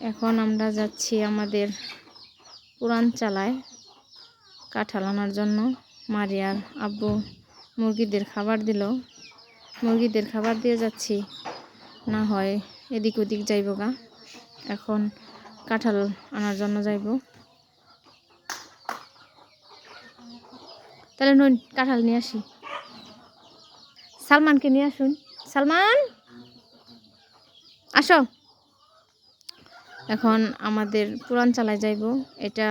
এখন আমরা যাচ্ছি আমাদের পুরান চালায় কাঁঠাল আনার জন্য। মারিয়ার আব্বু মুরগিদের খাবার দিল। মুরগিদের খাবার দিয়ে যাচ্ছি। না হয় এদিক ওদিক যাইব গা। এখন কাঁঠাল আনার জন্য যাইব। তাহলে নুন, কাঁঠাল নিয়ে আসি। সালমানকে নিয়ে আসুন। সালমান! আসো। এখন আমাদের পুরান চালায় যাইব। এটা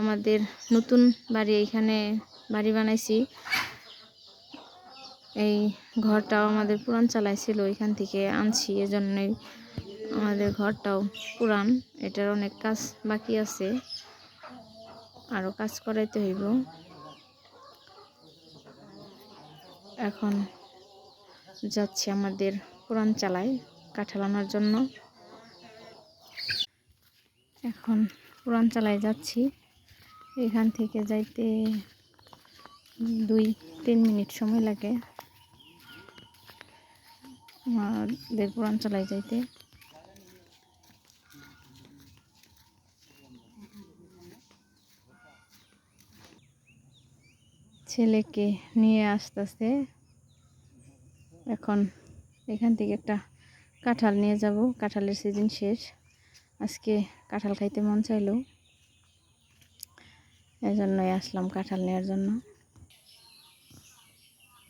আমাদের নতুন বাড়ি, এইখানে বাড়ি বানাইছি। এই ঘরটাও আমাদের পুরান চালাইছিল এখান থেকে আনছি। এজন্যই আমাদের ঘরটাও পুরান এটার অনেক কাজ বাকি আছে। আরও কাজ করাইতে হইব। এখন যাচ্ছি আমাদের পুরান চালায় কাঁঠাল আনার জন্য। এখন পুরান চালায় যাচ্ছি। এখান থেকে যাইতে দুই, তিন মিনিট সময় লাগে আমাদের পুরান চালায় যাইতে। ছেলেকে নিয়ে আসতেছে। এখন এখান থেকে একটা কাঁঠাল নিয়ে যাব। কাঁঠালের সিজন শেষ। আজকে কাঁঠাল খাইতে মন চাইলো। এই জন্যই আসলাম কাঁঠাল নেওয়ার জন্য।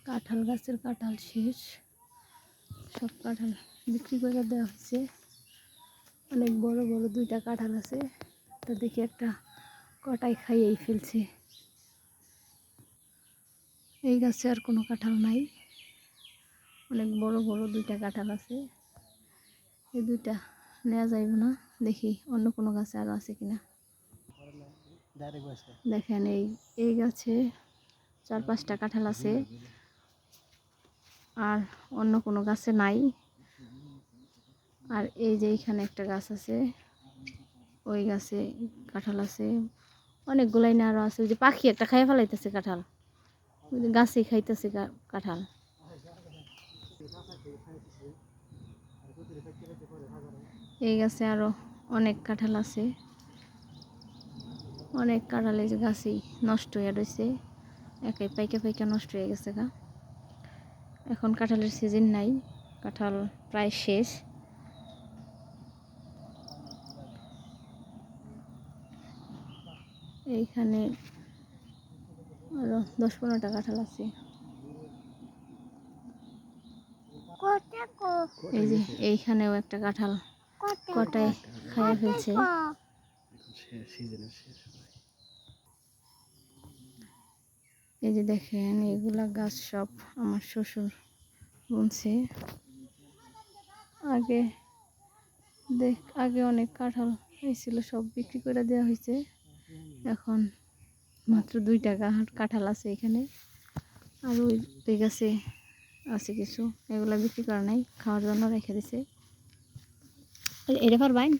কাঁঠাল গাছের কাঁঠাল শেষ। সব কাঁঠাল বিক্রি করে দেওয়া হয়েছে অনেক বড় বড় দুইটা কাঁঠাল আছে। তো দেখি একটা কটাই খাইয়েই ফেলছে। এই গাছে আর কোনো কাঁঠাল নাই। অনেক বড় বড় দুইটা কাঁঠাল আছে। এই দুইটা নেওয়া যাইব না। দেখি অন্য কোনো গাছে আরও আছে কিনা। দেখেন এই এই গাছে চার পাঁচটা কাঁঠাল আছে। আর অন্য কোনো গাছে নাই। আর এই যে এইখানে একটা গাছ আছে ওই গাছে কাঁঠাল আছে। অনেকগুলাই না আরও আছে। ওই যে পাখি একটা খাইয়ে ফেলাইতেছে কাঁঠাল। গাছেই খাইতেছে কাঁঠাল। এই গাছে আরও অনেক কাঁঠাল আছে। অনেক কাঁঠাল এই যে গাছেই নষ্ট হয়ে রয়েছে একাই পাইকা পাইকা নষ্ট হয়ে গেছে গা। এখন কাঁঠালের সিজন নাই কাঁঠাল প্রায় শেষ। এইখানে আরও দশ পনেরোটা কাঁঠাল আছে। এই যে এইখানেও একটা কাঁঠাল। কটায় খাইয়ে ফেলছে এই যে দেখেন, এগুলা গাছ সব আমার শ্বশুর বুনছে। আগে দেখ, আগে অনেক কাঁঠাল হয়েছিল, সব বিক্রি করে দেওয়া হয়েছে। এখন মাত্র দুই টাকা কাঁঠাল আছে এখানে। আর ওই গাছে আছে কিছু, এগুলো বিক্রি করা নাই, খাওয়ার জন্য রেখে দিছে। এটা পারবাইন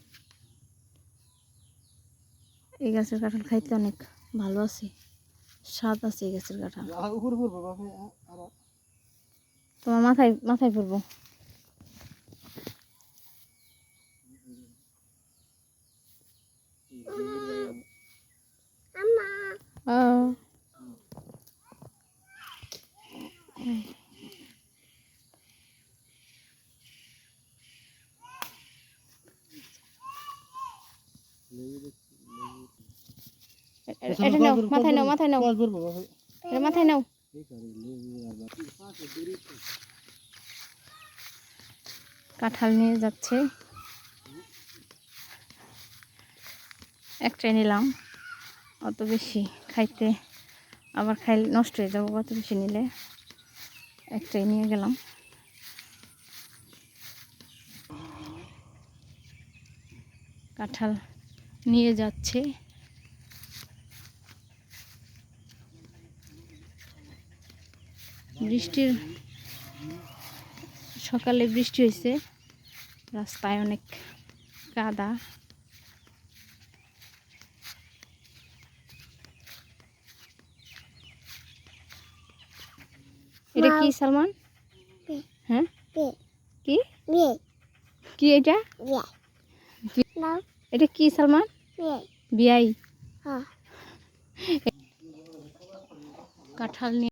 এই গাছের কাঁঠাল খাইতে অনেক ভালো আছে স্বাদ আছে এই গাছের কাঁঠাল। তোমার মাথায় মাথায় পড়ব। ও এটা নাও মাথায় নাও মাথায় নাও। এটা মাথায় নাও। কাঁঠাল নিয়ে যাচ্ছে। একটাই নিলাম অত বেশি খাইতে আবার খাইলে নষ্ট হয়ে যাব অত বেশি নিলে। একটাই নিয়ে গেলাম। কাঁঠাল নিয়ে যাচ্ছে। বৃষ্টির সকালে বৃষ্টি হয়েছে। রাস্তায় অনেক কাদা এটা কি সালমান? হ্যাঁ? কি? কি এটা? এটা কি সালমান? এই বিয়াই। হ্যাঁ। কাঁঠাল নিয়ে